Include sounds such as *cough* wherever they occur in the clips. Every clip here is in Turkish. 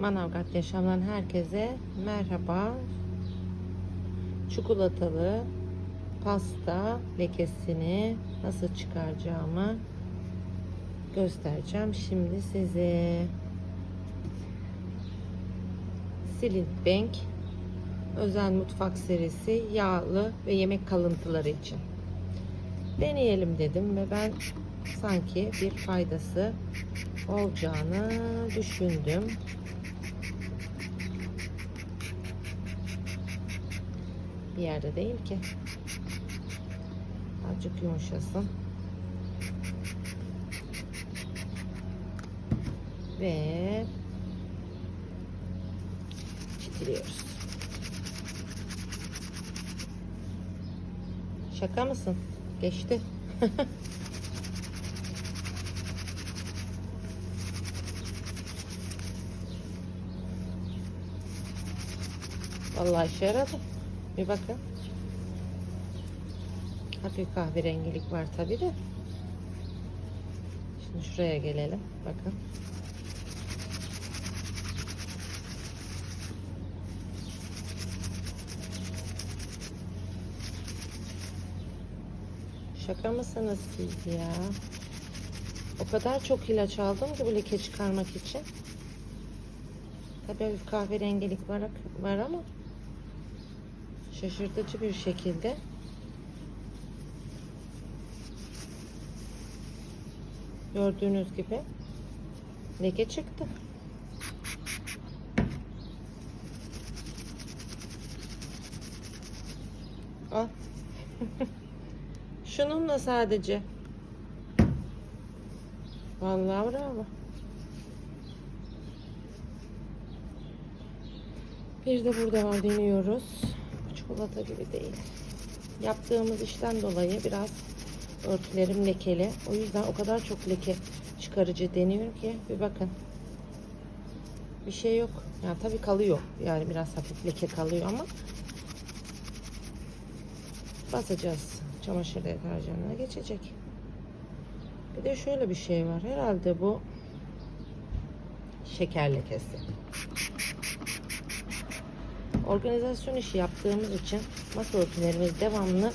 Manavgat yaşamdan herkese merhaba. Çikolatalı pasta lekesini nasıl çıkaracağımı göstereceğim şimdi size. Silint Bank özel mutfak serisi yağlı ve yemek kalıntıları için. Deneyelim dedim ve ben sanki bir faydası olacağını düşündüm. Bir yerde değil ki. Azıcık yumuşasın. Ve çitiliyoruz. Şaka mısın? Geçti. *laughs* Vallahi işe yaradı. Bir bakın. Hafif kahverengilik var tabi de. Şimdi şuraya gelelim. Bakın. Şaka mısınız siz ya? O kadar çok ilaç aldım ki bu leke çıkarmak için. Tabii hafif kahverengilik var, var ama şaşırtıcı bir şekilde gördüğünüz gibi leke çıktı. Al. *laughs* Şununla sadece. Vallahi bravo. Bir de burada var deniyoruz. Çikolata gibi değil. Yaptığımız işten dolayı biraz örtülerim lekeli. O yüzden o kadar çok leke çıkarıcı deniyorum ki bir bakın. Bir şey yok. Yani tabii kalıyor. Yani biraz hafif leke kalıyor ama basacağız. Çamaşır deterjanına geçecek. Bir de şöyle bir şey var. Herhalde bu şeker lekesi. Organizasyon işi yaptığımız için masa örtülerimiz devamlı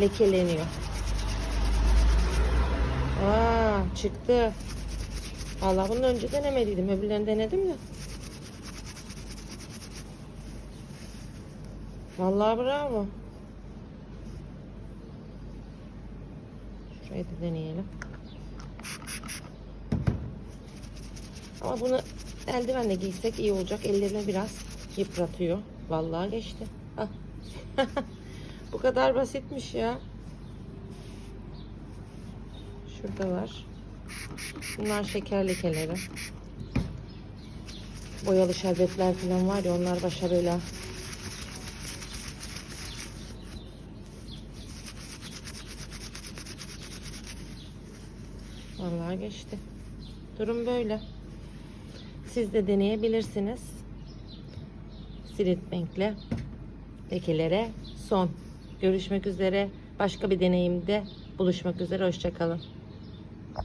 lekeleniyor. Aa, çıktı. Vallahi bunu önce denemediydim. Öbürlerini denedim ya. Vallahi bravo. Şurayı da deneyelim. Ama bunu eldivenle giysek iyi olacak. Ellerimi biraz yıpratıyor. Vallahi geçti. Ah. *laughs* Bu kadar basitmiş ya. Şurada var. Bunlar şeker lekeleri. Boyalı şerbetler falan var ya onlar başa bela. Vallahi geçti. Durum böyle. Siz de deneyebilirsiniz. Silit Bank'le lekelere son. Görüşmek üzere. Başka bir deneyimde buluşmak üzere. Hoşçakalın.